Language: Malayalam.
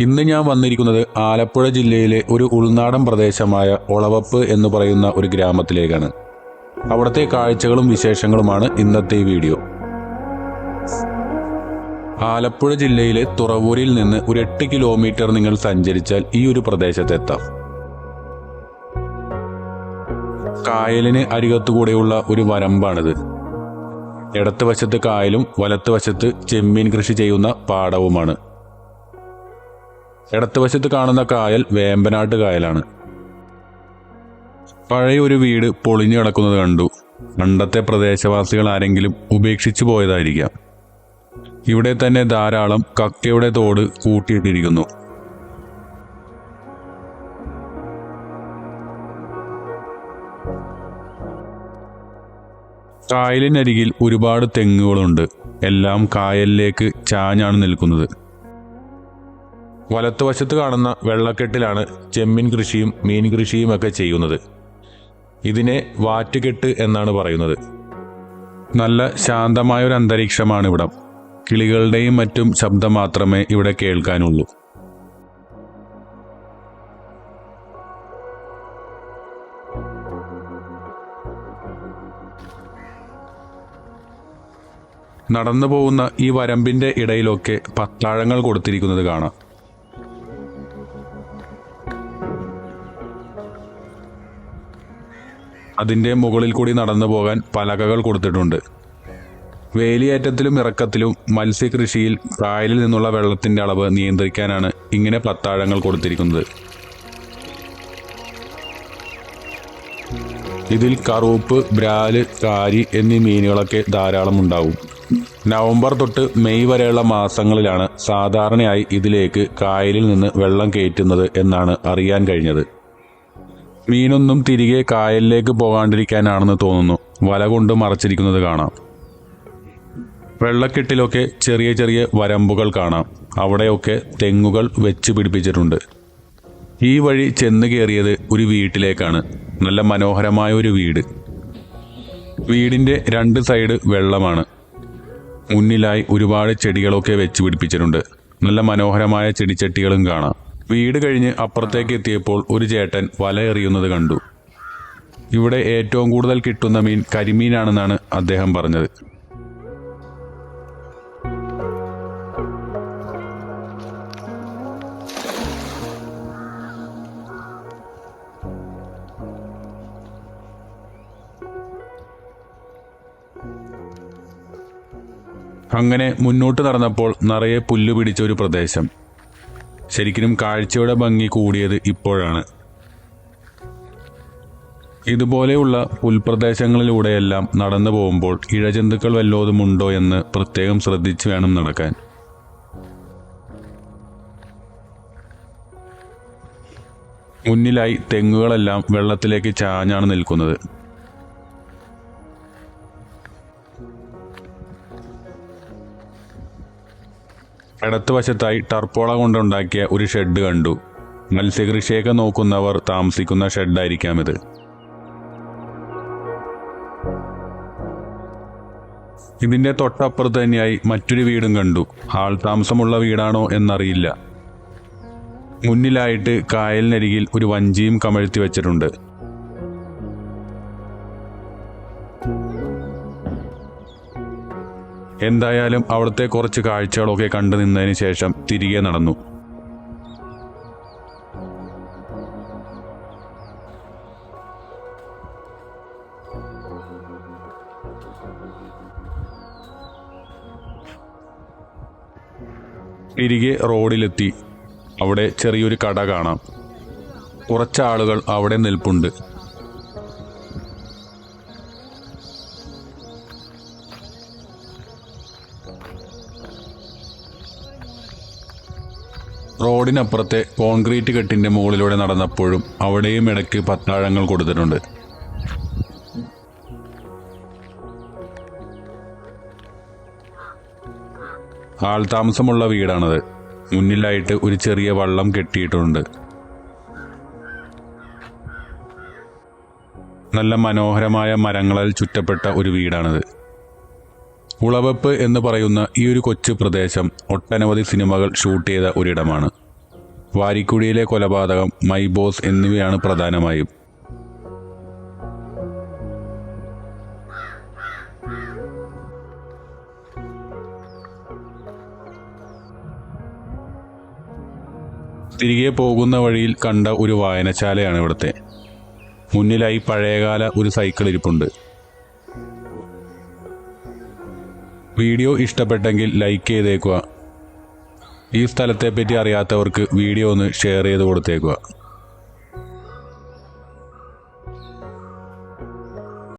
ഇന്ന് ഞാൻ വന്നിരിക്കുന്നത് ആലപ്പുഴ ജില്ലയിലെ ഒരു ഉൾനാടൻ പ്രദേശമായ ഒളവപ്പ് എന്ന് പറയുന്ന ഒരു ഗ്രാമത്തിലേക്കാണ്. അവിടുത്തെ കാഴ്ചകളും വിശേഷങ്ങളുമാണ് ഇന്നത്തെ വീഡിയോ. ആലപ്പുഴ ജില്ലയിലെ തുറവൂരിൽ നിന്ന് ഒരു എട്ട് കിലോമീറ്റർ നിങ്ങൾ സഞ്ചരിച്ചാൽ ഈ ഒരു പ്രദേശത്തെത്താം. കായലിന് അരികത്തുകൂടെയുള്ള ഒരു വരമ്പാണിത്. ഇടത്ത് വശത്ത് കായലും വലത്ത് വശത്ത് ചെമ്മീൻ കൃഷി ചെയ്യുന്ന പാടവുമാണ്. ഇടത്തുവശത്ത് കാണുന്ന കായൽ വേമ്പനാട്ട് കായലാണ്. പഴയ ഒരു വീട് പൊളിഞ്ഞു കിടക്കുന്നത് കണ്ടു. പണ്ടത്തെ പ്രദേശവാസികൾ ആരെങ്കിലും ഉപേക്ഷിച്ചു പോയതായിരിക്കാം. ഇവിടെ തന്നെ ധാരാളം കക്കയുടെ തോട് കൂട്ടിയിട്ടിരിക്കുന്നു. കായലിനരികിൽ ഒരുപാട് തെങ്ങുകളുണ്ട്. എല്ലാം കായലിലേക്ക് ചാഞ്ഞാണ് നിൽക്കുന്നത്. വലത്തുവശത്ത് കാണുന്ന വെള്ളക്കെട്ടിലാണ് ചെമ്മീൻ കൃഷിയും മീൻ കൃഷിയും ഒക്കെ ചെയ്യുന്നത്. ഇതിനെ വാറ്റുകെട്ട് എന്നാണ് പറയുന്നത്. നല്ല ശാന്തമായ ഒരു അന്തരീക്ഷമാണ് ഇവിടം. കിളികളുടെയും മറ്റും ശബ്ദം മാത്രമേ ഇവിടെ കേൾക്കാനുള്ളൂ. നടന്നു പോകുന്ന ഈ വരമ്പിന്റെ ഇടയിലൊക്കെ പത്താഴങ്ങൾ കൊടുത്തിരിക്കുന്നത് കാണാം. അതിന്റെ മുകളിൽ കൂടി നടന്നു പോകാൻ പലകകൾ കൊടുത്തിട്ടുണ്ട്. വേലിയേറ്റത്തിലും ഇറക്കത്തിലും മത്സ്യകൃഷിയിൽ കായലിൽ നിന്നുള്ള വെള്ളത്തിന്റെ അളവ് നിയന്ത്രിക്കാനാണ് ഇങ്ങനെ പത്താഴങ്ങൾ കൊടുത്തിരിക്കുന്നത്. ഇതിൽ കറുപ്പ് ബ്രാൽ കാരി എന്നീ മീനുകളൊക്കെ ധാരാളം ഉണ്ടാവും നവംബർ തൊട്ട് മെയ് വരെയുള്ള മാസങ്ങളിലാണ് സാധാരണയായി ഇതിലേക്ക് കായലിൽ നിന്ന് വെള്ളം കയറ്റുന്നത് എന്നാണ് അറിയാൻ കഴിഞ്ഞത്. മീനൊന്നും തിരികെ കായലിലേക്ക് പോകാണ്ടിരിക്കാനാണെന്ന് തോന്നുന്നു. വല കൊണ്ട് മറച്ചിരിക്കുന്നത് കാണാം. വെള്ളക്കെട്ടിലൊക്കെ ചെറിയ ചെറിയ വരമ്പുകൾ കാണാം. അവിടെയൊക്കെ തെങ്ങുകൾ വെച്ച് പിടിപ്പിച്ചിട്ടുണ്ട്. ഈ വഴി ചെന്ന് കയറിയത് ഒരു വീട്ടിലേക്കാണ്. നല്ല മനോഹരമായ ഒരു വീട്. വീടിന്റെ രണ്ട് സൈഡ് വെള്ളമാണ്. മുന്നിലായി ഒരുപാട് ചെടികളൊക്കെ വെച്ച് പിടിപ്പിച്ചിട്ടുണ്ട്. നല്ല മനോഹരമായ ചെടിച്ചട്ടികളും കാണാം. വീട് കഴിഞ്ഞ് അപ്പുറത്തേക്ക് എത്തിയപ്പോൾ ഒരു ചേട്ടൻ വല എറിയുന്നത് കണ്ടു. ഇവിടെ ഏറ്റവും കൂടുതൽ കിട്ടുന്ന മീൻ കരിമീനാണെന്നാണ് അദ്ദേഹം പറഞ്ഞത്. അങ്ങനെ മുന്നോട്ട് നടന്നപ്പോൾ നിറയെ പുല്ല് പിടിച്ച ഒരു പ്രദേശം. ശരിക്കും കാഴ്ചയുടെ ഭംഗി കൂടിയത് ഇപ്പോഴാണ്. ഇതുപോലെയുള്ള പുൽപ്രദേശങ്ങളിലൂടെയെല്ലാം നടന്നു പോകുമ്പോൾ ഇഴജന്തുക്കൾ വല്ലതുമുണ്ടോ എന്ന് പ്രത്യേകം ശ്രദ്ധിച്ചു വേണം നടക്കാൻ. മുന്നിലായി തെങ്ങുകളെല്ലാം വെള്ളത്തിലേക്ക് ചാഞ്ഞാണ് നിൽക്കുന്നത്. ഇടത്ത് വശത്തായി ടർപ്പോള കൊണ്ടുണ്ടാക്കിയ ഒരു ഷെഡ് കണ്ടു. മത്സ്യകൃഷിയൊക്കെ നോക്കുന്നവർ താമസിക്കുന്ന ഷെഡായിരിക്കാം ഇത് ഇതിന്റെ തൊട്ടപ്പുറത്ത് തന്നെയായി മറ്റൊരു വീടും കണ്ടു. ആൾ താമസമുള്ള വീടാണോ എന്നറിയില്ല. മുന്നിലായിട്ട് കായലിനരികിൽ ഒരു വഞ്ചിയും കമഴ്ത്തി വെച്ചിട്ടുണ്ട്. എന്തായാലും അവിടുത്തെ കുറച്ച് കാഴ്ചകളൊക്കെ കണ്ടു നിന്നതിന് ശേഷം തിരികെ നടന്നു. തിരികെ റോഡിലെത്തി. അവിടെ ചെറിയൊരു കട കാണാം. കുറച്ചാളുകൾ അവിടെ നിൽപ്പുണ്ട്. റോഡിനപ്പുറത്തെ കോൺക്രീറ്റ് കെട്ടിന്റെ മുകളിലൂടെ നടന്നപ്പോഴും അവിടെയും ഇടയ്ക്ക് പത്താഴങ്ങൾ കൊടുത്തിട്ടുണ്ട്. ആൾ താമസമുള്ള വീടാണത്. മുന്നിലായിട്ട് ഒരു ചെറിയ വള്ളം കെട്ടിയിട്ടുണ്ട്. നല്ല മനോഹരമായ മരങ്ങളാൽ ചുറ്റപ്പെട്ട ഒരു വീടാണിത്. ഉളവപ്പ് എന്ന് പറയുന്ന ഈ ഒരു കൊച്ചു പ്രദേശം ഒട്ടനവധി സിനിമകൾ ഷൂട്ട് ചെയ്ത ഒരിടമാണ്. വാരിക്കുഴിയിലെ കൊലപാതകം മൈ ബോസ് എന്നിവയാണ് പ്രധാനമായും. തിരികെ പോകുന്ന വഴിയിൽ കണ്ട ഒരു വായനശാലയാണ് ഇവിടുത്തെ. മുന്നിലായി പഴയകാല ഒരു സൈക്കിൾ ഇരിപ്പുണ്ട്. വീഡിയോ ഇഷ്ടപ്പെട്ടെങ്കിൽ ലൈക്ക് ചെയ്തേക്കുക. ഈ സ്ഥലത്തെപ്പറ്റി അറിയാത്തവർക്ക് വീഡിയോ ഒന്ന് ഷെയർ ചെയ്ത് കൊടുത്തേക്കുക.